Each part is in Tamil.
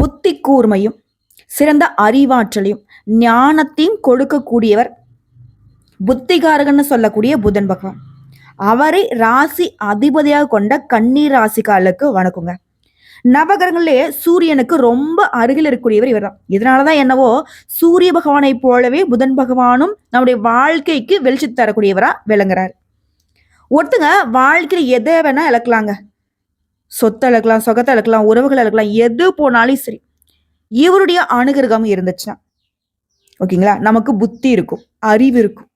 புத்தி கூர்மையும் சிறந்த அறிவாற்றலையும் ஞானத்தையும் கொடுக்கக்கூடியவர் புத்திகாரகன்னு சொல்லக்கூடிய புதன் பகவான். அவரை ராசி அதிபதியாக கொண்ட கண்ணீர் ராசிக்காரர்களுக்கு வணக்கங்க. நவகிரகங்களே சூரியனுக்கு ரொம்ப அருகில் இருக்கக்கூடியவர் இவர் தான் இதனாலதான் என்னவோ சூரிய பகவானை போலவே புதன் பகவானும் நம்முடைய வாழ்க்கைக்கு வெளிச்சம் தரக்கூடியவரா விளங்குறாரு. ஒருத்தங்க வாழ்க்கையில எதை வேணா இழக்கலாங்க. சொத்தை இழக்கலாம் சொகத்தை இழக்கலாம் உறவுகளை இழக்கலாம் எது போனாலும் சரி இவருடைய அனுகிரகம் இருந்துச்சுன்னா ஓகேங்களா? நமக்கு புத்தி இருக்கும் அறிவு இருக்கும்.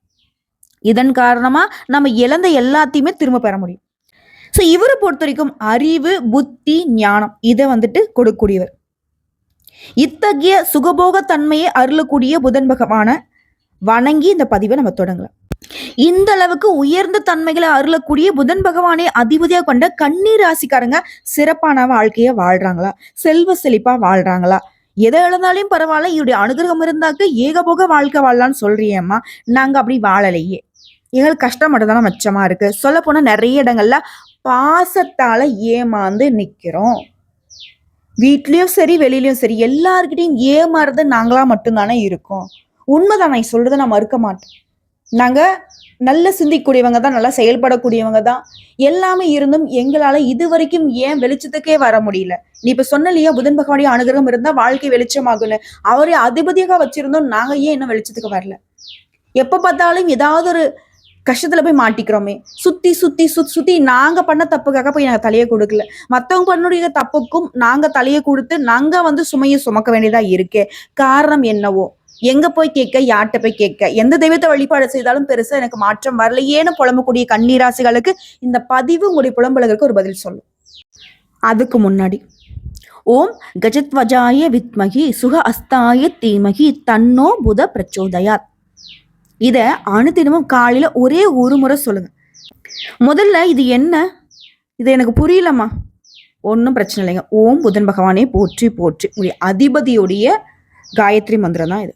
இதன் காரணமாக நம்ம இழந்த எல்லாத்தையுமே திரும்ப பெற முடியும். ஸோ இவரை பொறுத்த வரைக்கும் அறிவு புத்தி ஞானம் இதை வந்துட்டு கொடுக்கக்கூடியவர். இத்தகைய சுகபோக தன்மையை அருளக்கூடிய புதன் பகவான வணங்கி இந்த பதிவை நம்ம தொடங்கலாம். இந்த அளவுக்கு உயர்ந்த தன்மைகளை அருளக்கூடிய புதன் பகவானை அதிபதியாக கொண்ட கண்ணீர் ராசிக்காரங்க சிறப்பான வாழ்க்கையை வாழ்றாங்களா? செல்வ செழிப்பா வாழ்றாங்களா? எதை எழுந்தாலும் பரவாயில்ல. இவருடைய அனுகிரகம் இருந்தாக்க ஏகபோக வாழ்க்கை வாழலாம்னு சொல்றியேம்மா நாங்க அப்படி வாழலையே. எங்களுக்கு கஷ்டம் மட்டும் தானே மச்சமா இருக்கு. சொல்ல போனா நிறைய இடங்கள்ல பாசத்தால ஏமாந்து நிக்கிறோம். வீட்லயும் சரி வெளியிலயும் சரி எல்லாருக்கிட்டையும் ஏமாறுறது நாங்களா மட்டும்தானே இருக்கோம். உண்மைதான் நான் சொல்றதை நான் மறுக்க மாட்டேன். நாங்கள் நல்ல சிந்திக்கக்கூடியவங்க தான் நல்லா செயல்படக்கூடியவங்க தான். எல்லாமே இருந்தும் எங்களால் இது வரைக்கும் ஏன் வெளிச்சத்துக்கே வர முடியல? நீ இப்போ சொன்னலையா புதன் பகவானுடைய அனுகிரகம் இருந்தால் வாழ்க்கை வெளிச்சமாகும்னு. அவரே அதிபதியாக வச்சிருந்தோம் நாங்கள் ஏன் இன்னும் வெளிச்சத்துக்கு வரல? எப்போ பார்த்தாலும் ஏதாவது ஒரு கஷ்டத்தில் போய் மாட்டிக்கிறோமே. சுத்தி சுத்தி சுத் சுத்தி நாங்கள் பண்ண தப்புக்காக போய் நாங்கள் தலையை கொடுக்கல. மற்றவங்க பண்ணுடைய தப்புக்கும் நாங்கள் தலையை கொடுத்து நாங்கள் வந்து சுமையை சுமக்க வேண்டியதாக இருக்கே. காரணம் என்னவோ? எங்க போய் கேட்க? யார்கிட்ட போய் கேட்க? எந்த தெய்வத்தை வழிபாடு செய்தாலும் பெருசா எனக்கு மாற்றம் வரலையேன்னு புலம்பக்கூடிய கண்ணீராசிகளுக்கு இந்த பதிவு உங்களுடைய புலம்பலர்களுக்கு ஒரு பதில் சொல்லும். அதுக்கு முன்னாடி ஓம் கஜத்வஜாய வித்மகி சுக அஸ்தாய தீமகி தன்னோ புத பிரச்சோதயாத். இதை அனுதினமும் காலையில ஒரே ஒரு முறை சொல்லுங்க. முதல்ல இது என்ன? இது எனக்கு புரியலம்மா. ஒன்றும் பிரச்சனை இல்லைங்க. ஓம் புதன் பகவானே போற்றி போற்றி. உங்களுடைய அதிபதியுடைய காயத்ரி மந்திரம் தான் இது.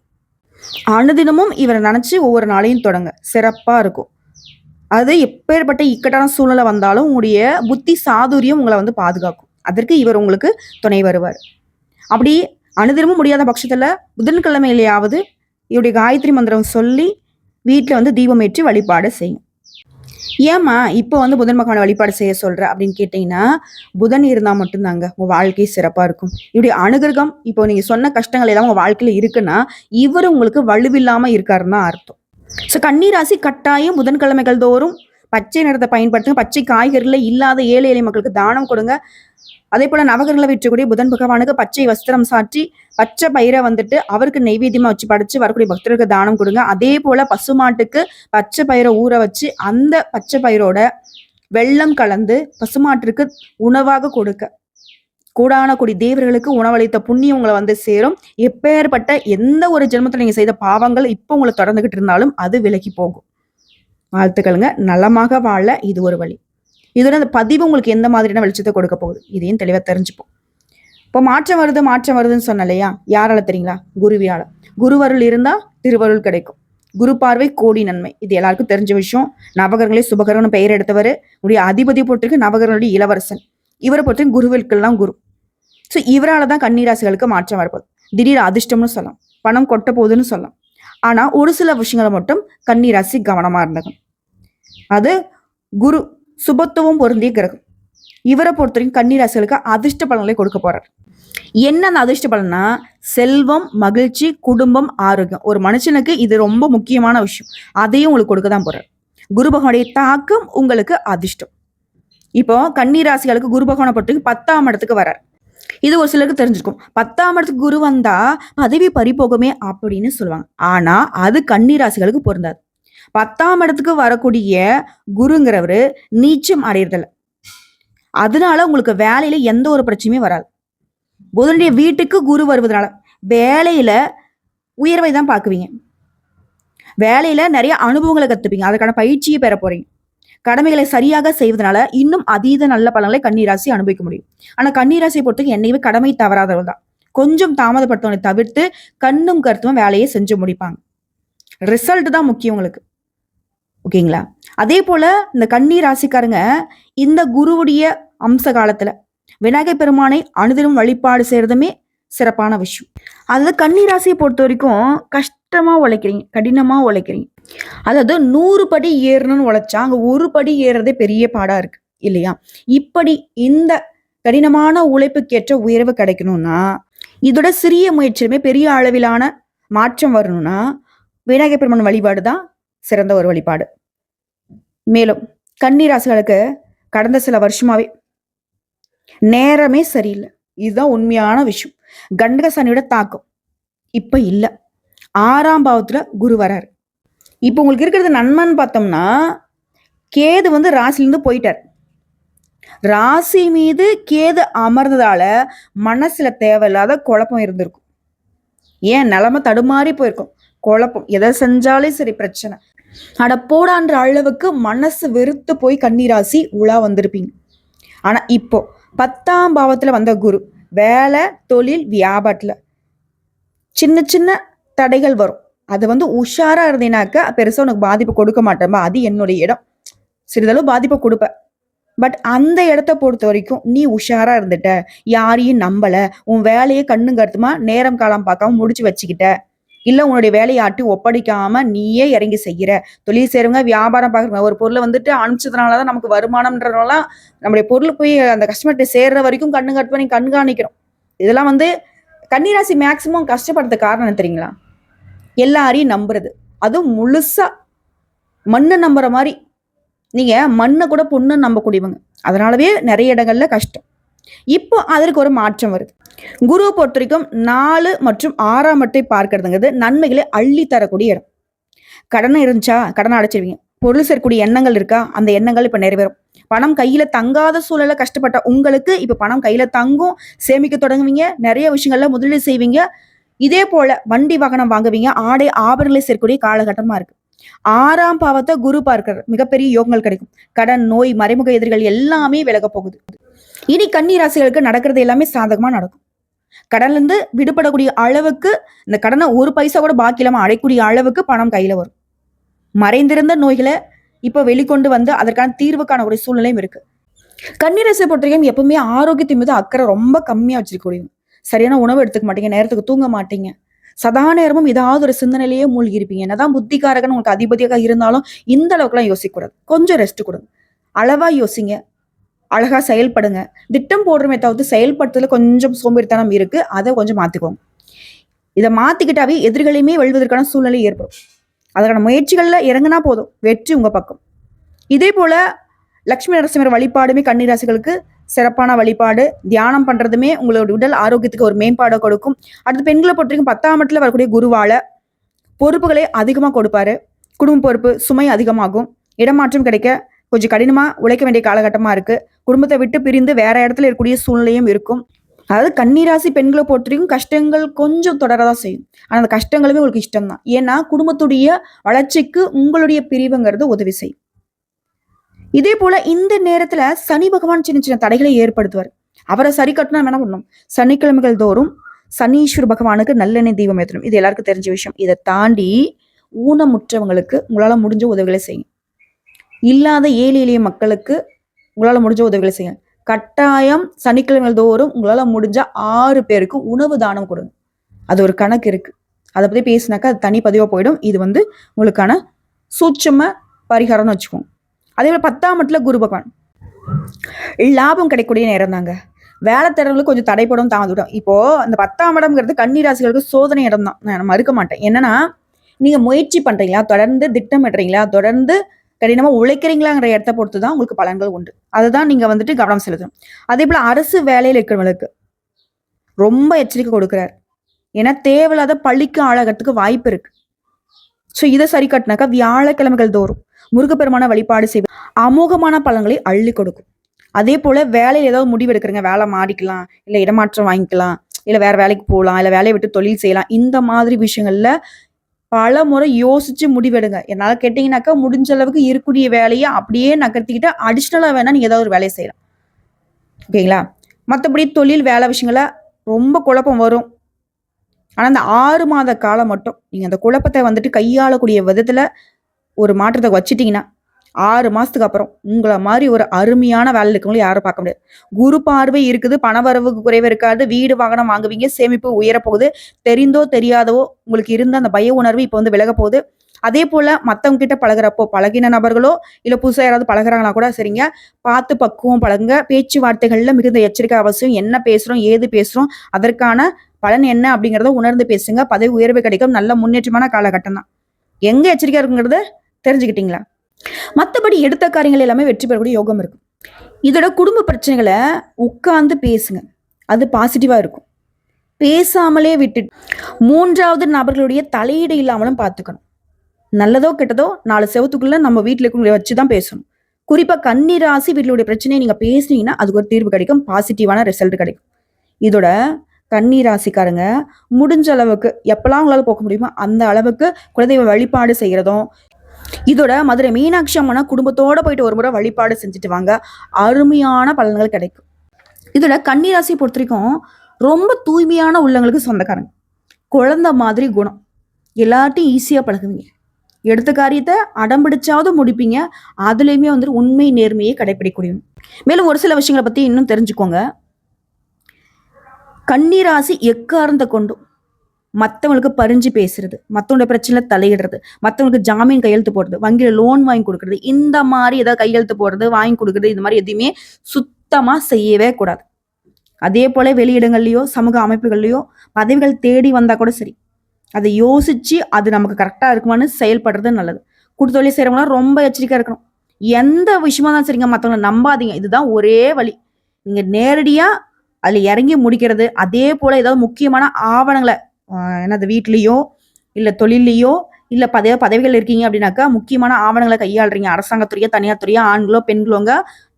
அனுதினமும் இவரை நினச்சி ஒவ்வொரு நாளையும் தொடங்க. சிறப்பாக இருக்கும். அது எப்பேற்பட்ட இக்கட்டான சூழ்நிலை வந்தாலும் உங்களுடைய புத்தி சாதுரியம் உங்களை வந்து பாதுகாக்கும். அதற்கு இவர் உங்களுக்கு துணை வருவார். அப்படி அனுதினமும் முடியாத பட்சத்தில் புதன்கிழமையிலேயாவது இவருடைய காயத்ரி மந்திரம் சொல்லி வீட்டில் வந்து தீபம் ஏற்றி வழிபாடு செய்யும். ஏம்மா இப்போ வந்து புதன் பகவானை வழிபாடு செய்ய சொல்ற அப்படின்னு கேட்டீங்கன்னா புதன் இருந்தால் மட்டும்தாங்க உங்க வாழ்க்கை சிறப்பாக இருக்கும். இப்படி அனுகிரகம் இப்போ நீங்க சொன்ன கஷ்டங்கள் எல்லாம் உங்க வாழ்க்கையில இருக்குன்னா இவர் உங்களுக்கு வலுவில்லாம இருக்காருன்னு தான் அர்த்தம். ஸோ கன்னிராசி கட்டாயம் புதன்கிழமைகள் தோறும் பச்சை நிறத்தை பயன்படுத்துங்க. பச்சை காய்கறில இல்லாத ஏழை எளிய மக்களுக்கு தானம் கொடுங்க. அதே போல நவகரங்களை விற்றக்கூடிய புதன் பகவானுக்கு பச்சை வஸ்திரம் சாற்றி பச்சை பயிரை வந்துட்டு அவருக்கு நெய்வேத்தியமா வச்சு படைச்சு வரக்கூடிய பக்தர்களுக்கு தானம் கொடுங்க. அதே போல பசுமாட்டுக்கு பச்சை பயிரை ஊற வச்சு அந்த பச்சை பயிரோட வெள்ளம் கலந்து பசுமாட்டிற்கு உணவாக கொடுக்க. கூடான கொடி தேவர்களுக்கு உணவளித்த புண்ணியம் உங்களை வந்து சேரும். எப்பேற்பட்ட எந்த ஒரு ஜென்மத்தில் நீங்கள் செய்த பாவங்கள் இப்போ உங்களை தொடர்ந்துகிட்டு இருந்தாலும் அது விலகி போகும். வாழ்த்துக்களுங்க. நலமாக வாழ இது ஒரு வழி. இதோட அந்த பதிவு உங்களுக்கு எந்த மாதிரியான வெளிச்சத்தை கொடுக்க போகுது? இதையும் தெளிவாக தெரிஞ்சுப்போம். இப்போ மாற்றம் வருது மாற்றம் வருதுன்னு சொன்ன இல்லையா? யாரால தெரியுங்களா? குருவியால. குருவருள் இருந்தா திருவருள் கிடைக்கும். குரு பார்வை கோடி நன்மை. இது எல்லாருக்கும் தெரிஞ்ச விஷயம். நவகரங்களே சுபகரம்னு பெயர் எடுத்தவர். உடைய அதிபதி போட்டிருக்கு நவகரனுடைய இளவரசன். இவரை பொறுத்த குருவிற்கெல்லாம் குரு. ஸோ இவரால் தான் கன்னிராசிகளுக்கு மாற்றம் வரப்போகுது. திடீர் அதிர்ஷ்டம்னு சொல்லலாம். பணம் கொட்ட போகுதுன்னு சொல்லலாம். ஆனால் ஒரு சில விஷயங்களை மட்டும் கன்னிராசி கவனமாக இருந்தகம் அது குரு சுபத்துவம் பொருந்திய கிரகம். இவரை பொறுத்த வரைக்கும் கன்னிராசிகளுக்கு அதிர்ஷ்ட பலன்களை கொடுக்க போறார். என்ன அந்த அதிர்ஷ்ட பலன்னா செல்வம் மகிழ்ச்சி குடும்பம் ஆரோக்கியம். ஒரு மனுஷனுக்கு இது ரொம்ப முக்கியமான விஷயம். அதையும் உங்களுக்கு கொடுக்க தான் போறார். குரு பகவானுடைய தாக்கம் உங்களுக்கு அதிர்ஷ்டம். இப்போ கன்னிராசிகளுக்கு குரு பகவானை பொறுத்தவரைக்கும் பத்தாம் இடத்துக்கு வரார். இது ஒரு சிலருக்கு தெரிஞ்சிருக்கும். பத்தாம் இடத்துக்கு குரு வந்தா பதவி பறிபோகுமே அப்படின்னு சொல்லுவாங்க. ஆனா அது கன்னிராசிகளுக்கு பொருந்தாது. பத்தாம் இடத்துக்கு வரக்கூடிய குருங்கிறவர் நீச்சம் அடையறதில்ல. அதனால உங்களுக்கு வேலையில எந்த ஒரு பிரச்சனையுமே வராது. புதனுடைய வீட்டுக்கு குரு வருவதனால வேலையில உயர்வை தான் பார்க்குவீங்க. வேலையில நிறைய அனுபவங்களை கத்துப்பீங்க. அதுக்கான பயிற்சியை பெற போறீங்க. கடமைகளை சரியாக செய்வதனால இன்னும் அதீத நல்ல பலன்களை கன்னிராசி அனுபவிக்க முடியும். ஆனா கன்னிராசியை பொறுத்தவரைக்கும் என்னையுமே கடமை தவறாதவள் தான். கொஞ்சம் தாமதப்படுத்தவனை தவிர்த்து கண்ணும் கருத்தும் வேலையை செஞ்சு முடிப்பாங்க. ரிசல்ட் தான் முக்கியம் உங்களுக்கு. ஓகேங்களா? அதே போல இந்த கன்னி ராசிக்காரங்க இந்த குருவுடைய அம்ச காலத்துல விநாயகர் பெருமானை அனுதினம் வழிபாடு செய்யறதுமே சிறப்பான விஷயம். அதாவது கன்னிராசியை பொறுத்த வரைக்கும் கஷ்டமாக உழைக்கிறீங்க கடினமாக உழைக்கிறீங்க. அதாவது நூறு படி ஏறணும்னு உழைச்சா அங்கே ஒரு படி ஏறுறதே பெரிய பாடாக இருக்கு இல்லையா? இப்படி இந்த கடினமான உழைப்புக்கேற்ற உயர்வு கிடைக்கணும்னா இதோட சிறிய முயற்சியுமே பெரிய அளவிலான மாற்றம் வரணும்னா விநாயகர் பெருமான் வழிபாடு தான் சிறந்த ஒரு வழிபாடு. மேலும் கன்னிராசிகளுக்கு கடந்த சில வருஷமாவே நேரமே சரியில்லை. இதுதான் உண்மையான விஷயம். கண்டக சனியோட தாக்கம். இப்போ இல்லை. ஆறாம் பாவத்தில் குரு வரார். இப்போ உங்களுக்கு இருக்கிறது நன்மைன்னு பார்த்தோம்னா கேது வந்து ராசிலேருந்து போயிட்டார். ராசி மீது கேது அமர்ந்ததால மனசுல தேவையில்லாத குழப்பம் இருந்திருக்கும். ஏன்? நிலமை தடுமாறி போயிருக்கும். குழப்பம். எதை செஞ்சாலே சரி பிரச்சனை. அட போடான்ற அளவுக்கு மனசு வெறுத்து போய் கன்னிராசி உலா வந்திருப்பீங்க. ஆனா இப்போ பத்தாம் பாவத்துல வந்த குரு வேலை தொழில் வியாபாரத்தில் சின்ன சின்ன தடைகள் வரும். அது வந்து உஷாராக இருந்தீனாக்க பெருசாக உனக்கு பாதிப்பு கொடுக்க மாட்டேமா அது என்னுடைய இடம். சிறிதளவு பாதிப்பை கொடுப்பேன் பட் அந்த இடத்த பொறுத்த வரைக்கும் நீ உஷாராக இருந்துட்ட. யாரையும் நம்பலை. உன் வேலையை கண்ணுங்கருத்துமா நேரம் காலம் பார்க்காம முடிச்சு வச்சுக்கிட்ட. இல்லை உன்னுடைய வேலையாட்டி ஒப்படைக்காம நீயே இறங்கி செய்கிற தொழில் செய்கிறவங்க வியாபாரம் பார்க்குறவங்க ஒரு பொருளை வந்துட்டு அனுப்பிச்சதுனால தான் நமக்கு வருமானம்ன்றதெல்லாம் நம்முடைய பொருள் போய் அந்த கஸ்டமர்கிட்ட சேர்ற வரைக்கும் கண்ணு கட்டு பண்ணி கண்காணிக்கிறோம். இதெல்லாம் வந்து கன்னிராசி மேக்சிமம் கஷ்டப்படுறது காரணம் தெரியுங்களா? எல்லாரையும் நம்புறது. அதுவும் முழுசா மண்ணை நம்புற மாதிரி. நீங்கள் மண்ணை கூட பொண்ணு நம்பக்கூடியவங்க. அதனாலவே நிறைய இடங்கள்ல கஷ்டம். இப்போ அதற்கு ஒரு மாற்றம் வருது. குருவை பொறுத்த வரைக்கும் நாலு மற்றும் ஆறாம் இடத்தை பார்க்கறதுங்கிறது நன்மைகளை அள்ளி தரக்கூடிய இடம். கடன் இருந்துச்சா? கடனை அடைச்சிருவீங்க. பொருள் சேர்க்கக்கூடிய எண்ணங்கள் இருக்கா? அந்த எண்ணங்கள் இப்ப நிறைவேறும். பணம் கையில தங்காத சூழல கஷ்டப்பட்ட உங்களுக்கு இப்ப பணம் கையில தங்கும் சேமிக்க தொடங்குவீங்க நிறைய விஷயங்கள்ல முதலீடு செய்வீங்க. இதே போல வண்டி வாகனம் வாங்குவீங்க ஆடை ஆபரணங்களை சேர்க்கக்கூடிய காலகட்டமா இருக்கு. ஆறாம் பாவத்தை குரு பார்க்கிற மிகப்பெரிய யோகங்கள் கிடைக்கும். கடன் நோய் மறைமுக எதிரிகள் எல்லாமே விலக போகுது. இனி கன்னி ராசிகளுக்கு நடக்கிறது எல்லாமே சாதகமா நடக்கும். கடன்ல இருந்து விடுபடக்கூடிய அளவுக்கு இந்த கடனை ஒரு பைசா கூட பாக்கி இல்லாம அடையக்கூடிய அளவுக்கு பணம் கையில வரும். மறைந்திருந்த நோய்களை இப்ப வெளிக்கொண்டு வந்து அதற்கான தீர்வுக்கான ஒரு சூழ்நிலையும் இருக்கு. கன்னிரசை பொறுத்தவரைக்கும் எப்பவுமே ஆரோக்கியத்தின் மீது அக்கறை ரொம்ப கம்மியா வச்சிருக்கக்கூடியவங்க. சரியான உணவு எடுத்துக்க மாட்டீங்க நேரத்துக்கு தூங்க மாட்டீங்க. சதா நேரமும் ஏதாவது ஒரு சிந்தனையிலேயே மூழ்கி இருப்பீங்க. என்னதான் புத்திகாரகன் உங்களுக்கு அதிபதியாக இருந்தாலும் இந்த அளவுக்குலாம் யோசிக்கக்கூடாது. கொஞ்சம் ரெஸ்ட் கொடுங்க. அளவா யோசிங்க. அழகா செயல்படுங்க. திட்டம் போடுறமே தவிர்த்து செயல்படுத்துறதுல கொஞ்சம் சோம்பேறித்தனம் இருக்கு. அதை கொஞ்சம் மாத்திக்கோங்க. இதை மாத்திக்கிட்டாவே எதிரிகளையுமே வெல்வதற்கான சூழ்நிலை ஏற்படும். அதற்கான முயற்சிகள்ல இறங்குனா போதும். வெற்றி உங்க பக்கம். இதே போல லக்ஷ்மி நரசிம்மர் வழிபாடுமே கன்னிராசிகளுக்கு சிறப்பான வழிபாடு. தியானம் பண்றதுமே உங்களோட உடல் ஆரோக்கியத்துக்கு ஒரு மேம்பாடை கொடுக்கும். அடுத்து பெண்களை பொறுத்தவரைக்கும் பத்தாம் இடத்துல வரக்கூடிய குருவால பொறுப்புகளை அதிகமாக கொடுப்பாரு. குடும்ப பொறுப்பு சுமை அதிகமாகும். இடமாற்றம் கிடைக்க கொஞ்சம் கடினமாக உழைக்க வேண்டிய காலகட்டமாக இருக்குது குடும்பத்தை விட்டு பிரிந்து வேற இடத்துல இருக்கக்கூடிய சூழ்நிலையும் இருக்கும். அதாவது கன்னிராசி பெண்களை பொறுத்த வரைக்கும் கஷ்டங்கள் கொஞ்சம் தொடரதான் செய்யும். ஆனா அந்த கஷ்டங்களுமே உங்களுக்கு இஷ்டம் தான் ஏன்னா குடும்பத்துடைய வளர்ச்சிக்கு உங்களுடைய பிரிவுங்கிறது உதவி செய்யும். இதே போல இந்த நேரத்துல சனி பகவான் சின்ன சின்ன தடைகளை ஏற்படுத்துவார். அவரை சரி கட்டினா என்ன பண்ணும் சனிக்கிழமைகள் தோறும் சனீஸ்வர பகவானுக்கு நல்லெண்ணெய் தீபம் ஏற்றணும். இது எல்லாருக்கும் தெரிஞ்ச விஷயம். இதை தாண்டி ஊனமுற்றவங்களுக்கு உங்களால முடிஞ்ச உதவிகளை செய்யும். இல்லாத ஏழை எளிய மக்களுக்கு உங்களால் முடிஞ்ச உதவிகளை செய்யுங்க. கட்டாயம் சனிக்கிழமைகள் தோறும் உங்களால முடிஞ்ச ஆறு பேருக்கு உணவு தானம் கொடுங்க. அது ஒரு கணக்கு இருக்கு. அதை பத்தி பேசினாக்கா அது தனி பதிவாக போயிடும். இது வந்து உங்களுக்கான சூட்சம பரிகாரம்னு வச்சுக்கோங்க. அதே போல் பத்தாம் இடத்துல குரு பகவான். லாபம் கிடைக்கக்கூடிய நேரம் தாங்க. வேலை தேடுறவங்களுக்கு கொஞ்சம் தடைப்படும் தாமதிடும் இப்போ அந்த பத்தாம் இடம்ங்கிறது கன்னிராசிகளுக்கு சோதனை இடம் தான் நான் மறுக்க மாட்டேன். என்னன்னா நீங்க முயற்சி பண்றீங்களா? தொடர்ந்து திட்டமிடுறீங்களா? தொடர்ந்து கடினமா உழைக்கிறீங்களாங்கிற இடத்த பொறுத்து தான் உங்களுக்கு பலன்கள் உண்டு. அதுதான் நீங்க வந்துட்டு கவனம் செலுத்தணும். அதே போல அரசு வேலையில் இருக்கிறவங்களுக்கு ரொம்ப எச்சரிக்கை கொடுக்குறாரு. ஏன்னா தேவையில்லாத பள்ளிக்கு ஆளாகிறதுக்கு வாய்ப்பு இருக்கு. ஸோ இதை சரி கட்டினாக்கா வியாழக்கிழமைகள் தோறும் முருகப்பெருமான வழிபாடு செய்வது அமோகமான பலன்களை அள்ளி கொடுக்கும். அதே போல வேலையில் ஏதாவது முடிவு எடுக்கிறீங்க வேலை மாறிக்கலாம் இல்லை இடமாற்றம் வாங்கிக்கலாம் இல்லை வேற வேலைக்கு போகலாம் இல்லை வேலையை விட்டு தொழில் செய்யலாம் இந்த மாதிரி விஷயங்கள்ல பல முறை யோசிச்சு முடிவெடுங்க. என்னால் கேட்டீங்கன்னாக்கா முடிஞ்ச அளவுக்கு இருக்கக்கூடிய வேலையை அப்படியே நகர்த்திக்கிட்டு அடிஷ்னலாக வேணா நீங்கள் ஏதாவது ஒரு வேலையை செய்யலாம். ஓகேங்களா? மற்றபடி தொழில் வேலை விஷயங்கள ரொம்ப குழப்பம் வரும். ஆனால் அந்த ஆறு மாத காலம் மட்டும் நீங்கள் அந்த குழப்பத்தை வந்துட்டு கையாளக்கூடிய விதத்தில் ஒரு மாற்றத்தை வச்சுட்டிங்கன்னா ஆறு மாசத்துக்கு அப்புறம் உங்களை மாதிரி ஒரு அருமையான வேலை இருக்கவங்களும் யாரும் பார்க்க முடியாது. குரு பார்வை இருக்குது பணவரவுக்கு குறைவு இருக்காது வீடு வாகனம் வாங்குவீங்க சேமிப்பு உயரப்போகுது தெரிந்தோ தெரியாதவோ உங்களுக்கு இருந்த அந்த பய உணர்வு இப்போ வந்து விலக போகுது. அதே போல மத்தவங்க கிட்ட பழகுறப்போ பழகின நபர்களோ இல்ல புதுசா யாராவது பழகுறாங்களா கூட சரிங்க பார்த்து பக்குவம் பழகுங்க பேச்சுவார்த்தைகள்ல மிகுந்த எச்சரிக்கை அவசியம் என்ன பேசுறோம் ஏது பேசுறோம் அதற்கான பலன் என்ன அப்படிங்கிறத உணர்ந்து பேசுங்க. பதவி உயர்வு கிடைக்கும் நல்ல முன்னேற்றமான காலகட்டம் தான். எங்க எச்சரிக்கை இருக்குங்கிறத தெரிஞ்சுக்கிட்டீங்களா? மத்தபடி எடுத்த காரியங்கள் எல்லாமே வெற்றி பெறக்கூடிய யோகம் இருக்கும். இதோட குடும்ப பிரச்சனைகளை உட்கார்ந்து பேசுங்க. அது பாசிட்டிவா இருக்கும். பேசாமலே விட்டு மூன்றாவது நபர்களுடைய தலையீடு இல்லாமலும் பார்த்துக்கணும். நல்லதோ கெட்டதோ நாலு செவத்துக்குள்ள நம்ம வீட்டில் இருக்கவங்களை வச்சு தான் பேசணும். குறிப்பா கன்னி ராசி வீட்டிலுடைய பிரச்சனையை நீங்க பேசுனீங்கன்னா அதுக்கு ஒரு தீர்வு கிடைக்கும். பாசிட்டிவான ரிசல்ட் கிடைக்கும். இதோட கன்னி ராசிக்காரங்க முடிஞ்ச அளவுக்கு எப்பெல்லாம் உங்களால போக முடியுமோ அந்த அளவுக்கு குலதெய்வ வழிபாடு செய்கிறதும் இதோட மதுரை மீனாட்சி அம்மனா குடும்பத்தோட போயிட்டு ஒரு முறை வழிபாடு செஞ்சுட்டு வாங்க. அருமையான பலன்கள் கிடைக்கும். இதோட கன்னி ராசியை பொறுத்த வரைக்கும் ரொம்ப தூய்மையான உள்ளங்களுக்கு சொந்தக்காரங்க. குழந்தை மாதிரி குணம். எல்லார்ட்டையும் ஈஸியா பழகுவீங்க. எடுத்த காரியத்தை அடம்பிடிச்சாவது முடிப்பீங்க. அதுலேயுமே வந்துட்டு உண்மை நேர்மையை கடைபிடிக்கக்கூடிய மேலும் ஒரு சில விஷயங்களை பத்தி இன்னும் தெரிஞ்சுக்கோங்க. கன்னிராசி எக்காரந்த கொண்டும் மற்றவங்களுக்கு பறிஞ்சு பேசுறது மற்றவங்களோட பிரச்சனையில தலையிடுறது மற்றவங்களுக்கு ஜாமீன் கையெழுத்து போடுறது வங்கியில லோன் வாங்கி கொடுக்கறது இந்த மாதிரி ஏதாவது கையெழுத்து போடுறது வாங்கி கொடுக்கறது இந்த மாதிரி எதுவுமே சுத்தமா செய்யவே கூடாது. அதே போல வெளியிடங்கள்லயோ சமூக அமைப்புகள்லயோ பதவிகள் தேடி வந்தா கூட சரி. அதை யோசிச்சு அது நமக்கு கரெக்டா இருக்குமான்னு செயல்படுறது நல்லது. கூட்டு தொழில் செய்யறவங்களாம் ரொம்ப எச்சரிக்கையாக இருக்கணும். எந்த விஷயமா தான் சரிங்க மற்றவங்களை நம்பாதீங்க. இதுதான் ஒரே வழி. நீங்க நேரடியா அதுல இறங்கி முடிக்கிறது அதே போல ஏதாவது முக்கியமான ஆவணங்களை என்னது வீட்லேயோ இல்லை தொழிலையோ இல்லை பதவி பதவிகள் இருக்கீங்க அப்படின்னாக்கா முக்கியமான ஆவணங்களை கையாளுறீங்க. அரசாங்கத்துறையோ தனியார் துறையோ ஆண்களோ பெண்களோங்க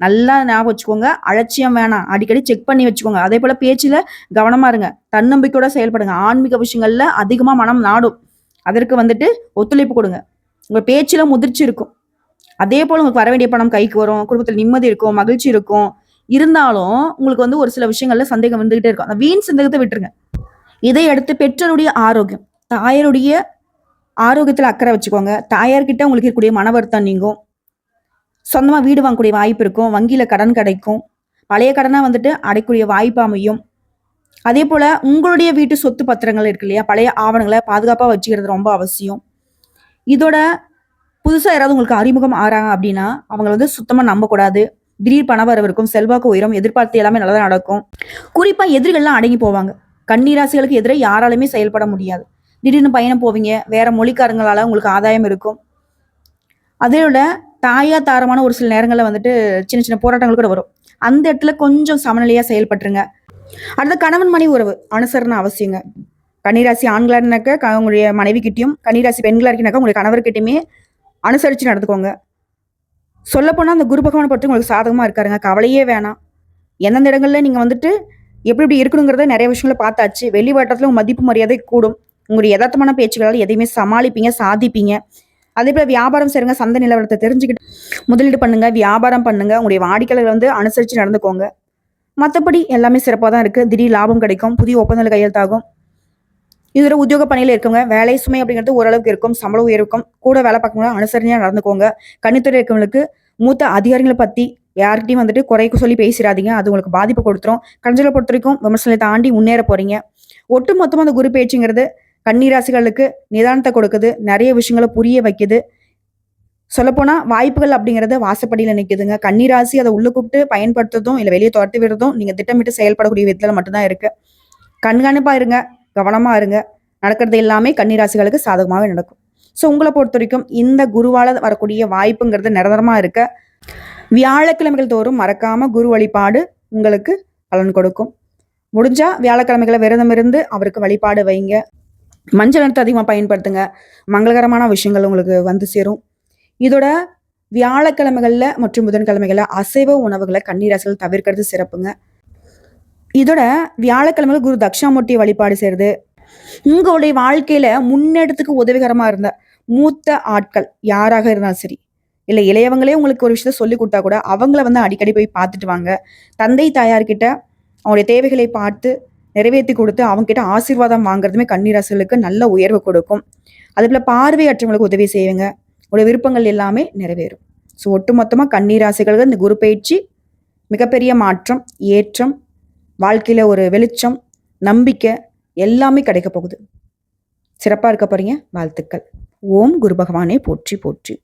நல்லா ஞாபகம் வச்சுக்கோங்க. அலட்சியம் வேணாம். அடிக்கடி செக் பண்ணி வச்சுக்கோங்க. அதே போல் பேச்சில் கவனமாக இருங்க. தன்னம்பிக்கையோட செயல்படுங்க. ஆன்மீக விஷயங்களில் அதிகமாக மனம் நாடும். அதற்கு வந்துட்டு ஒத்துழைப்பு கொடுங்க. உங்கள் பேச்சில் முதிர்ச்சி இருக்கும். அதே போல் உங்களுக்கு வர வேண்டிய பணம் கைக்கு வரும். குடும்பத்தில் நிம்மதி இருக்கும். மகிழ்ச்சி இருக்கும். இருந்தாலும் உங்களுக்கு வந்து ஒரு சில விஷயங்கள்ல சந்தேகம் வந்துகிட்டே இருக்கும். அந்த வீண் சந்தேகத்தை விட்டுருங்க. இதை அடுத்து பெற்றோருடைய ஆரோக்கியம். தாயருடைய ஆரோக்கியத்தில் அக்கறை வச்சுக்கோங்க. தாயார்கிட்ட உங்களுக்கு இருக்கக்கூடிய மன வருத்தம் நீங்கும். சொந்தமாக வீடு வாங்கக்கூடிய வாய்ப்பு இருக்கும். வங்கியில் கடன் கிடைக்கும். பழைய கடனாக வந்துட்டு அடைக்கூடிய வாய்ப்பு அமையும். அதே போல் உங்களுடைய வீட்டு சொத்து பத்திரங்கள் இருக்கு இல்லையா? பழைய ஆவணங்களை பாதுகாப்பாக வச்சுக்கிறது ரொம்ப அவசியம். இதோட புதுசாக யாராவது உங்களுக்கு அறிமுகம் ஆறாங்க அப்படின்னா அவங்கள வந்து சுத்தமாக நம்பக்கூடாது. திடீர் பணவரவு இருக்கும். செல்வாக்கு உயரும். எதிர்பார்த்து எல்லாமே நல்லா நடக்கும். குறிப்பாக எதிரிகள்லாம் அடங்கி போவாங்க. கன்னிராசிகளுக்கு எதிராக யாராலுமே செயல்பட முடியாது. திடீர்னு பயணம் போவீங்க வேற மொழிக்காரங்களால உங்களுக்கு ஆதாயம் இருக்கும். அதோட தாயா தாரமான ஒரு சில நேரங்களில் வந்துட்டு சின்ன சின்ன போராட்டங்கள் கூட வரும். அந்த இடத்துல கொஞ்சம் சமநிலையா செயல்பட்டுருங்க. அடுத்த கணவன் மனைவி உறவு அனுசரணை அவசியங்க. கன்னிராசி ஆண்களா இருந்தாக்க க- உங்களுடைய மனைவி கிட்டயும் கன்னிராசி பெண்களா இருக்கீங்கனாக்கா உங்களுடைய கணவர்கிட்டயுமே அனுசரிச்சு நடந்துக்கோங்க. சொல்லப்போனா அந்த குரு பகவானை பற்றி உங்களுக்கு சாதகமா இருக்காருங்க. கவலையே வேணாம். எந்தெந்த இடங்கள்ல நீங்க வந்துட்டு எப்படி எப்படி இருக்கணுங்கிறத நிறைய விஷயங்களை பார்த்தாச்சு. வெளி வட்டத்துல மதிப்பு மரியாதை கூடும். உங்களுடைய யதார்த்தமான பேச்சுக்களால் எதையுமே சமாளிப்பீங்க சாதிப்பீங்க. அதே போல வியாபாரம் செய்யுங்க சந்தை நிலவரத்தை தெரிஞ்சுக்கிட்டு முதலீடு பண்ணுங்க வியாபாரம் பண்ணுங்க உங்களுடைய வாடிக்கையாளர்கள் வந்து அனுசரிச்சு நடந்துக்கோங்க. மற்றபடி எல்லாமே சிறப்பாக தான் இருக்கு. திடீர் லாபம் கிடைக்கும் புதிய ஒப்பந்தங்கள் கையெழுத்தாகும். இதில் உத்தியோக பணியில் இருக்கவங்க வேலை சுமை அப்படிங்கிறது ஓரளவுக்கு இருக்கும் சம்பளம் உயர்வுக்கும் கூட வேலை பார்க்கணும் அனுசரணையாக நடந்துக்கோங்க. கன்னித்துறை இருக்கவங்களுக்கு மூத்த அதிகாரிகளை பத்தி யார்கிட்டையும் வந்துட்டு குறைக்கு சொல்லி பேசிடாதீங்க. அது உங்களுக்கு பாதிப்பு கொடுத்துரும். கஞ்சலை பொறுத்த வரைக்கும் விமர்சனத்தை தாண்டி முன்னேற போறீங்க. ஒட்டு மொத்தமாக அந்த குரு பேச்சுங்கிறது கன்னிராசிகளுக்கு நிதானத்தை கொடுக்குது. நிறைய விஷயங்களை புரிய வைக்குது. சொல்லப்போனால் வாய்ப்புகள் அப்படிங்கிறத வாசப்படியில் நிற்குதுங்க கன்னிராசி அதை உள்ள கூப்பிட்டு பயன்படுத்துறதும் இல்லை வெளியே துரத்து விடுறதும் நீங்கள் திட்டமிட்டு செயல்படக்கூடிய விதத்தில் மட்டும்தான் இருக்கு. கண்காணிப்பாக இருங்க. கவனமாக இருங்க. நடக்கிறது எல்லாமே கன்னிராசிகளுக்கு சாதகமாகவே நடக்கும். ஸோ உங்களை பொறுத்த வரைக்கும் இந்த குருவால் வரக்கூடிய வாய்ப்புங்கிறது நிரந்தரமாக இருக்க. வியாழக்கிழமைகள் தோறும் மறக்காம குரு வழிபாடு உங்களுக்கு பலன் கொடுக்கும். முடிஞ்சா வியாழக்கிழமைகளை விரதம் இருந்து அவருக்கு வழிபாடு வைங்க. மஞ்சள் நிறத்தை அதிகமாக பயன்படுத்துங்க. மங்களகரமான விஷயங்கள் உங்களுக்கு வந்து சேரும். இதோட வியாழக்கிழமைகளில் மற்றும் புதன்கிழமைகளில் அசைவ உணவுகளை கண்ணீரசல் தவிர்க்கிறது சிறப்புங்க. இதோட வியாழக்கிழமையில் குரு தக்ஷாமூர்த்தி வழிபாடு செய்யறது உங்களுடைய வாழ்க்கையில முன்னெடுத்துக்கு உதவிகரமா இருந்த மூத்த ஆட்கள் யாராக இருந்தாலும் சரி இல்லை இளையவங்களே உங்களுக்கு ஒரு விஷயத்த சொல்லி கொடுத்தா கூட அவங்கள வந்து அடிக்கடி போய் பார்த்துட்டு வாங்க. தந்தை தாயார்கிட்ட அவங்களுடைய தேவைகளை பார்த்து நிறைவேற்றி கொடுத்து அவங்ககிட்ட ஆசீர்வாதம் வாங்குறதுமே கண்ணீராசலுக்கு நல்ல உயர்வு கொடுக்கும். அதே போல பார்வையற்றவங்களுக்கு உதவி செய்யுங்க. உங்களுடைய விருப்பங்கள் எல்லாமே நிறைவேறும். ஸோ ஒட்டுமொத்தமாக கண்ணீராசிகளுக்கு இந்த குரு பயிற்சி மிகப்பெரிய மாற்றம் ஏற்றம் வாழ்க்கையில் ஒரு வெளிச்சம் நம்பிக்கை எல்லாமே கிடைக்க போகுது. சிறப்பாக இருக்க போகிறீங்க வாழ்த்துக்கள். ஓம் குரு பகவானே போற்றி போற்றி.